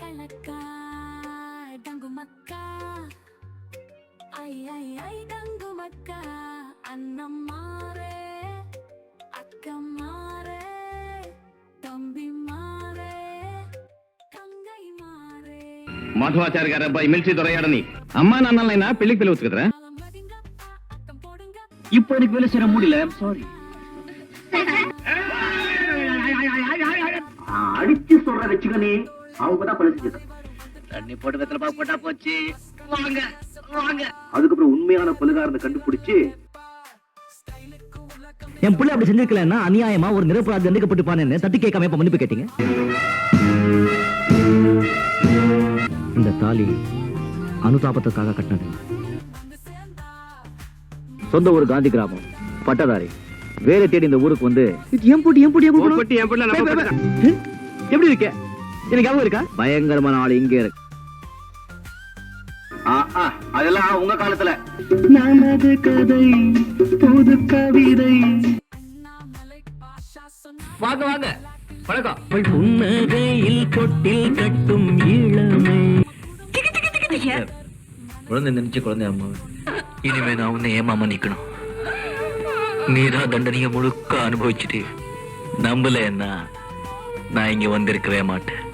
కలక్క దంగుమక్క ఐ ఐ ఐ దంగుమక్క అన్నం మారే అక్క మారే. తంబి మారే కంగై మారే. మాధవాచారి గారి అబ్బాయి మిలిచి దొరయ్యాడని. అమ్మా నాన్నలైనా పెళ్ళికి పిలవచ్చు కదరా? ఇప్పటికి వెలిసిన మూడి ల్యాబ్? సారీ అడిచి సొర్ర వెచ్చుగానే அவங்க தான் செஞ்சது தண்ணி போட்டு வெத்தலை பாக்கு போட்டா போச்சு. வாங்க வாங்க. அதுக்கப்புறம் உண்மையான கொலைகாரனை கண்டுபிடிச்சு என் பிள்ளை அப்படி செஞ்சிருக்கலன்னா அநியாயமா ஒரு நிரப்பராதி தண்டிக்கப்பட்டுப்பானேன்னு தட்டி கேட்காம இப்ப மன்னிப்பு கேட்டீங்க? இந்த தாலி அனுதாபத்துக்காக கட்டினது. சொந்த ஊர் காந்தி கிராமம் பட்டதாரி. வேலை தேடி இந்த ஊருக்கு வந்து என் போட்டி என். எப்படி இருக்க? எனக்கு இருக்கா? பயங்கரமான ஆள் இங்க இருக்கு. ஆ, ஆ, அதெல்லாம் உங்க காலத்துல. நமது கதை புது கவிதை. வாங்க வாங்க. வணக்கம். புன்னகையில் தொட்டில் கட்டும் இளமை. குழந்தை நினைச்ச குழந்தை அம்மா இனிமே நான் உன்னை ஏமாம நிக்கணும். நீதான் தண்டனையை முழுக்க அனுபவிச்சுட்டு நம்பலன்னா நான் இங்க வந்திருக்கவே மாட்டேன்.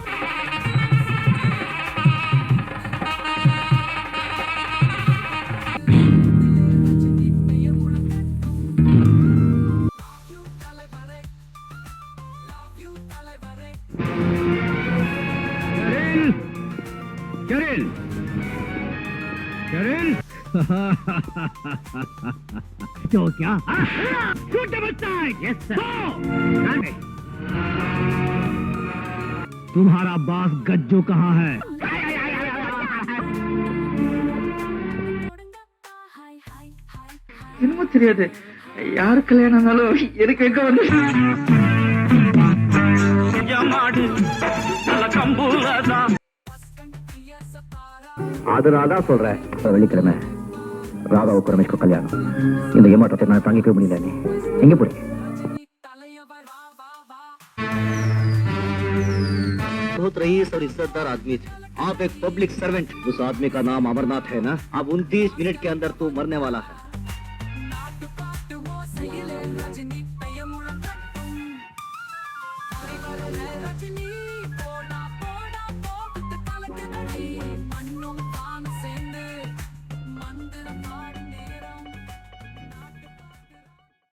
Cheryl! Cheryl! तो क्या Shoot the mustang! Yes, sir. तुम्हारा बास गज्जू कहाँ है போடுங்கப்பா ஹாய் ஹாய் ஹாய் ஹாய் என்னமோ தெரியாது யாரு கல்யாணம் ஆனாலும் எனக்கு எங்க வந்து அதனாலதான் சொல்றேன். வெள்ளிக்கிழமை. ராதாவுக்கு ரமேஷ்க்கு கல்யாணம். இந்த ஏமாற்றத்தை நான் தாங்கிக்க முடியல எங்க போறீங்க? बहुत रईस और इज्जतदार आदमी थे। आप एक पब्लिक सर्वेंट उस आदमी का नाम अमरनाथ है ना? अब उनतीस मिनट के अंदर तू मरने वाला है।